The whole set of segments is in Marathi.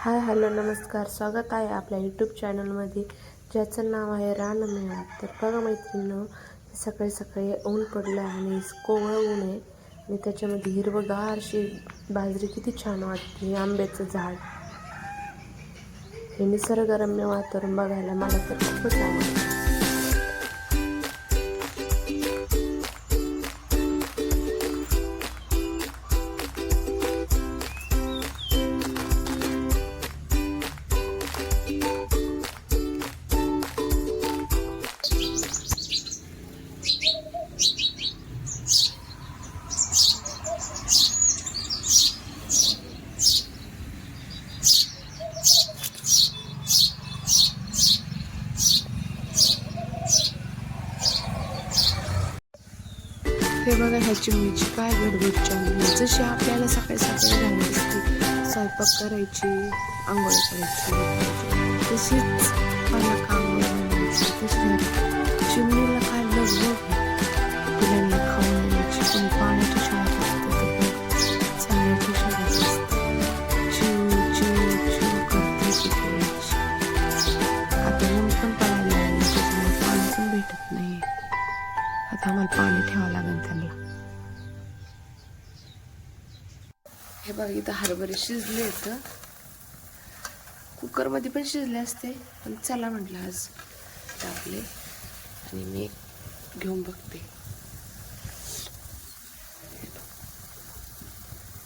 हाय हॅलो नमस्कार. स्वागत आहे आपल्या यूट्यूब चॅनलमध्ये ज्याचं नाव आहे रानमेळा तर बघा मैत्रिणीनं सकाळी सकाळी ऊन पडलं आहे आणि कोवळं ऊन आहे. आणि त्याच्यामध्ये हिरवगार अशी बाजरी किती छान वाटते आंब्याचं झाड. हे निसर्गरम्य वातावरण बघायला मला तर खूपच आवडतं. हे बघा ह्या चिमणीची काय गडबड चालली जशी आपल्याला सकाळी सकाळी झाली असते स्वयंपाक करायची आंघोळ करायची तशीच मला आता आम्हाला पाणी ठेवावं लागेल त्यांना. हे बघा इथं हरभरे शिजले इथं. कुकरमध्ये पण शिजले असते पण चला म्हटलं आज टाकले आणि मी घेऊन बघते.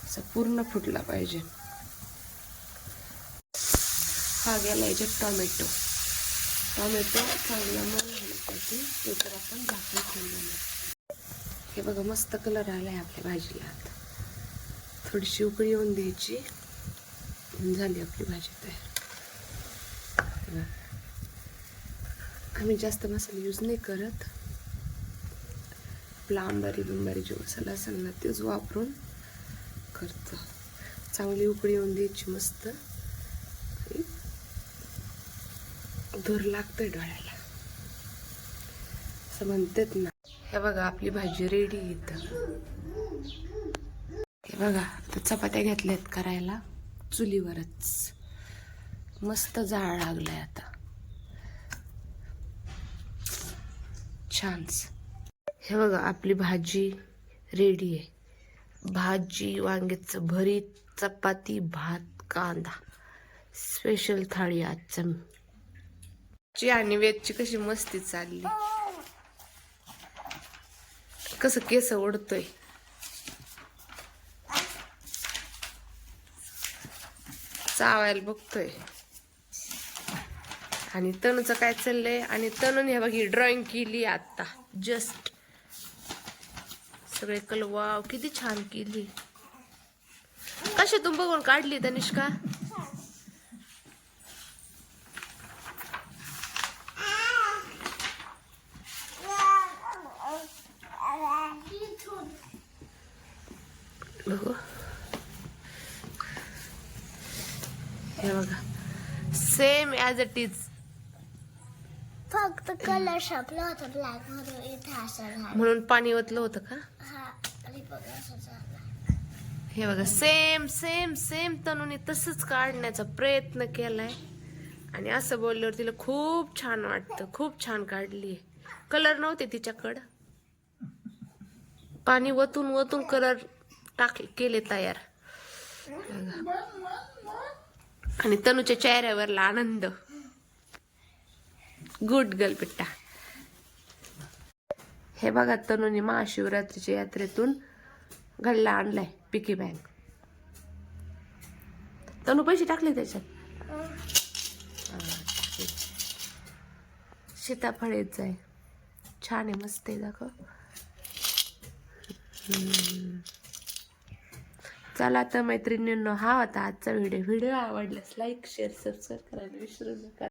असा पूर्ण फुटला पाहिजे. हा गेला याच्यात टोमॅटो. टोमॅटो चांगला मऊ होण्यासाठी ते तर आपण झाकून ठेवून हे बघा मस्त कलर आला आहे आपल्या भाजीला आता. थोडीशी उकळी येऊन द्यायची. झाली आपली भाजी तयार. आम्ही जास्त मसाले यूज नाही करत. आपला आंबारी बिंबारी जो मसाला असेल ना तेच वापरून करतो. चांगली उकळी येऊन द्यायची मस्त आणि धूर लागतोय डोळ्याला. असं म्हणतात ना. हे बघा आपली भाजी रेडी इथं. हे बघा आता चपात्या घेतल्यात करायला चुलीवरच. मस्त जाळ लागलाय आता. छानच. हे बघा आपली भाजी रेडी आहे. भाजी वांग्याचं भरीत चपाती भात कांदा. स्पेशल थाळी आजचं. ची आणि वेदची कशी मस्ती चालली. कसं केस ओढतोय. चावायला बघतोय. आणि तणचं काय चाललंय? आणि तनून हे ही ड्रॉइंग केली आता. जस्ट सगळे कल वाव किती छान केली. कशातून बघून काढली तनिष्का? बघू. हे बघा. सेम ॲज इट इज फक्त कलर छापला होता ब्लॅक म्हणून इथे असं झालं. म्हणून पाणी ओतलं होतं का? हा आणि बघा असं झालं. हे बघा सेम सेम सेम तनुने तसंच काढण्याचा प्रयत्न केलाय. आणि असं बोलल्यावर तिला खूप छान वाटतं खूप छान काढली कलर नव्हते तिच्याकडं. पाणी वतून वतून कलर टाक केले तयार. आणि तनूच्या चेहऱ्यावरला आनंद. गुड गर्ल पिट्टा हे बघा तनुने महाशिवरात्रीच्या यात्रेतून घडला आणलाय पिकी बँक तनु पैसे टाकले त्याच्यात? हा, आहे सीताफळ येत जाय. छान आहे मस्त आहे दाखव. चला तर मैत्रिणींनो हा होता आजचा व्हिडिओ व्हिडिओ आवडल्यास लाईक शेअर सबस्क्राईब करायला विसरू नका.